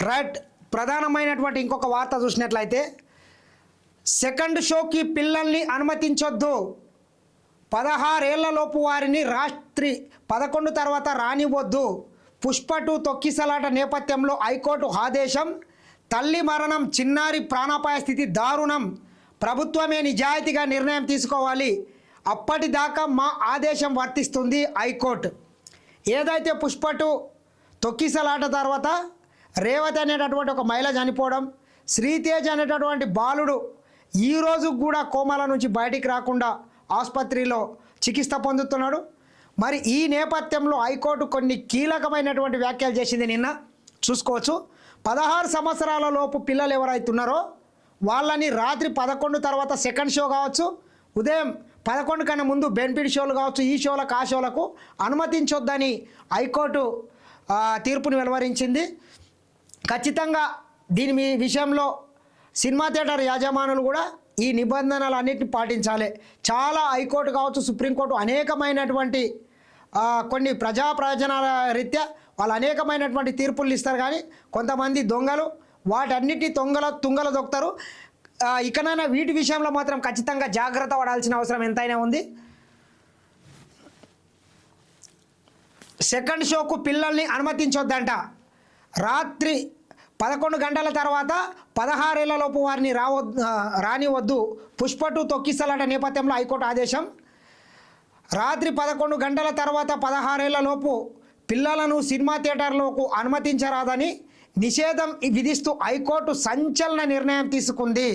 Right ప్రధానమైనటువంటి ఇంకొక వార్త చూసినట్లయితే సెకండ్ షోకి పిల్లల్ని అనుమతించొద్దు. పదహారేళ్ళలోపు వారిని రాత్రి పదకొండు తర్వాత రానివ్వద్దు. పుష్పటు తొక్కిసలాట నేపథ్యంలో హైకోర్టు ఆదేశం తల్లి మరణం చిన్నారి ప్రాణాపాయ స్థితి దారుణం. ప్రభుత్వమే నిజాయితీగా నిర్ణయం తీసుకోవాలి. అప్పటిదాకా మా ఆదేశం వర్తిస్తుంది హైకోర్టు. ఏదైతే పుష్పటు తొక్కిసలాట తర్వాత రేవతి అనేటటువంటి ఒక మహిళ చనిపోవడం శ్రీతేజ్ అనేటటువంటి బాలుడు ఈ రోజు కూడా కోమాల నుంచి బయటికి రాకుండా ఆసుపత్రిలో చికిత్స పొందుతున్నాడు. మరి ఈ నేపథ్యంలో హైకోర్టు కొన్ని కీలకమైనటువంటి వ్యాఖ్యలు చేసింది నిన్న. చూసుకోవచ్చు. పదహారు సంవత్సరాల లోపు పిల్లలు ఎవరైతున్నారో వాళ్ళని రాత్రి పదకొండు తర్వాత సెకండ్ షో కావచ్చు ఉదయం పదకొండు కన్నా ముందు బెనిఫిట్ షోలు కావచ్చు ఈ షోలకు ఆ షోలకు అనుమతించొద్దని హైకోర్టు తీర్పును వెలువరించింది. ఖచ్చితంగా దీని మీ విషయంలో సినిమా థియేటర్ యాజమానులు కూడా ఈ నిబంధనలు అన్నిటిని పాటించాలి. చాలా హైకోర్టు కావచ్చు సుప్రీంకోర్టు అనేకమైనటువంటి కొన్ని ప్రజా ప్రయోజనాల రీత్యా వాళ్ళు అనేకమైనటువంటి తీర్పులు ఇస్తారు కానీ కొంతమంది దొంగలు వాటన్నిటి తొంగల తుంగల దొక్కుతారు. ఇకనైనా వీటి విషయంలో మాత్రం ఖచ్చితంగా జాగ్రత్త పడాల్సిన అవసరం ఎంతైనా ఉంది. సెకండ్ షోకు పిల్లల్ని అనుమతించొద్దంట. రాత్రి పదకొండు గంటల తర్వాత పదహారేళ్ళలోపు వారిని రావద్దు రానివద్దు. పుష్ప టూ తొక్కిసలాట నేపథ్యంలో హైకోర్టు ఆదేశం. రాత్రి పదకొండు గంటల తర్వాత పదహారేళ్ళలోపు పిల్లలను సినిమా థియేటర్లకు అనుమతించరాదని నిషేధం విధిస్తూ హైకోర్టు సంచలన నిర్ణయం తీసుకుంది.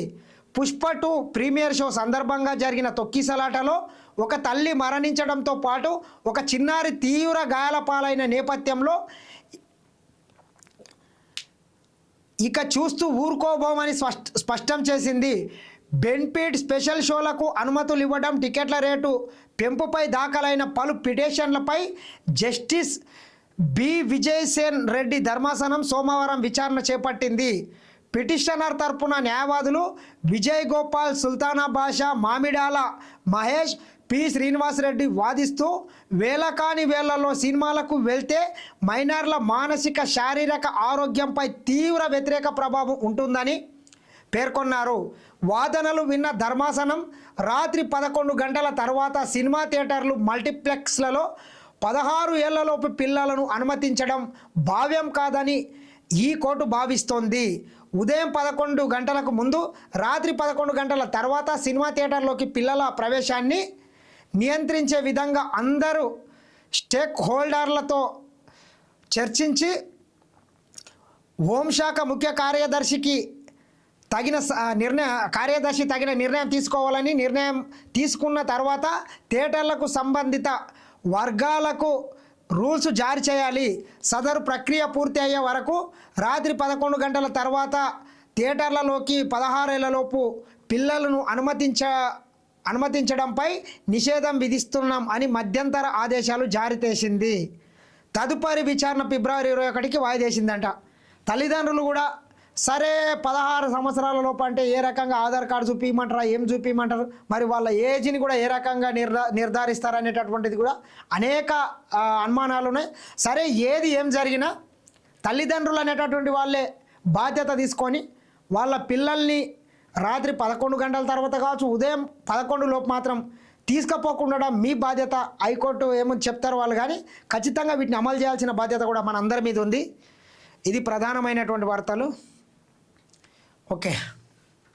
పుష్ప టూ ప్రీమియర్ షో సందర్భంగా జరిగిన తొక్కిసలాటలో ఒక తల్లి మరణించడంతో పాటు ఒక చిన్నారి తీవ్ర గాయాల పాలైన నేపథ్యంలో ఇక చూస్తూ ఊరుకోబోమని స్పష్ట స్పష్టం చేసింది. బెన్పీడ్ స్పెషల్ షోలకు అనుమతులు ఇవ్వడం టికెట్ల రేటు పెంపుపై దాఖలైన పలు పిటిషన్లపై జస్టిస్ బి. విజయసేన్ రెడ్డి ధర్మాసనం సోమవారం విచారణ చేపట్టింది. పిటిషనర్ తరపున న్యాయవాదులు విజయ్ గోపాల్ సుల్తానా బాషా మామిడాల మహేష్ పి శ్రీనివాసరెడ్డి వాదిస్తూ వేల కాని వేళ్ళలో సినిమాలకు వెళ్తే మైనర్ల మానసిక శారీరక ఆరోగ్యంపై తీవ్ర వ్యతిరేక ప్రభావం ఉంటుందని పేర్కొన్నారు. వాదనలు విన్న ధర్మాసనం రాత్రి పదకొండు గంటల తర్వాత సినిమా థియేటర్లు మల్టీప్లెక్స్లలో పదహారు ఏళ్ళలోపు పిల్లలను అనుమతించడం భావ్యం కాదని ఈ కోర్టు భావిస్తోంది. ఉదయం పదకొండు గంటలకు ముందు రాత్రి పదకొండు గంటల తర్వాత సినిమా థియేటర్లోకి పిల్లల ప్రవేశాన్ని నియంత్రించే విధంగా అందరూ స్టేక్ హోల్డర్లతో చర్చించి హోంశాఖ ముఖ్య కార్యదర్శికి తగిన స- నిర్ణయ కార్యదర్శి తగిన నిర్ణయం తీసుకోవాలని నిర్ణయం తీసుకున్న తర్వాత థియేటర్లకు సంబంధిత వర్గాలకు రూల్స్ జారీ చేయాలి. సదరు ప్రక్రియ పూర్తి అయ్యే వరకు రాత్రి పదకొండు గంటల తర్వాత థియేటర్లలోకి పదహారేళ్ళలోపు పిల్లలను అనుమతించ అనుమతించడంపై నిషేధం విధిస్తున్నాం అని మధ్యంతర ఆదేశాలు జారీ చేసింది. తదుపరి విచారణ ఫిబ్రవరి ఇరవై ఒకటికి వాయిదేసిందంట తల్లిదండ్రులు కూడా సరే పదహారు సంవత్సరాల లోపు అంటే ఏ రకంగా ఆధార్ కార్డు చూపించమంటారా ఏం చూపించమంటారు మరి వాళ్ళ ఏజ్ని కూడా ఏ రకంగా నిర్ధా నిర్ధారిస్తారనేటటువంటిది కూడా అనేక అనుమానాలు ఉన్నాయి. సరే ఏది ఏం జరిగినా తల్లిదండ్రులు అనేటటువంటి వాళ్ళే బాధ్యత తీసుకొని వాళ్ళ పిల్లల్ని రాత్రి పదకొండు గంటల తర్వాత కావచ్చు ఉదయం పదకొండు లోపు మాత్రం తీసుకపోకుండా మీ బాధ్యత హైకోర్టు ఏమో చెప్తారు వాళ్ళు కానీ ఖచ్చితంగా వీటిని అమలు చేయాల్సిన బాధ్యత కూడా మన అందరి మీద ఉంది. ఇది ప్రధానమైనటువంటి వార్తలు. ఓకే.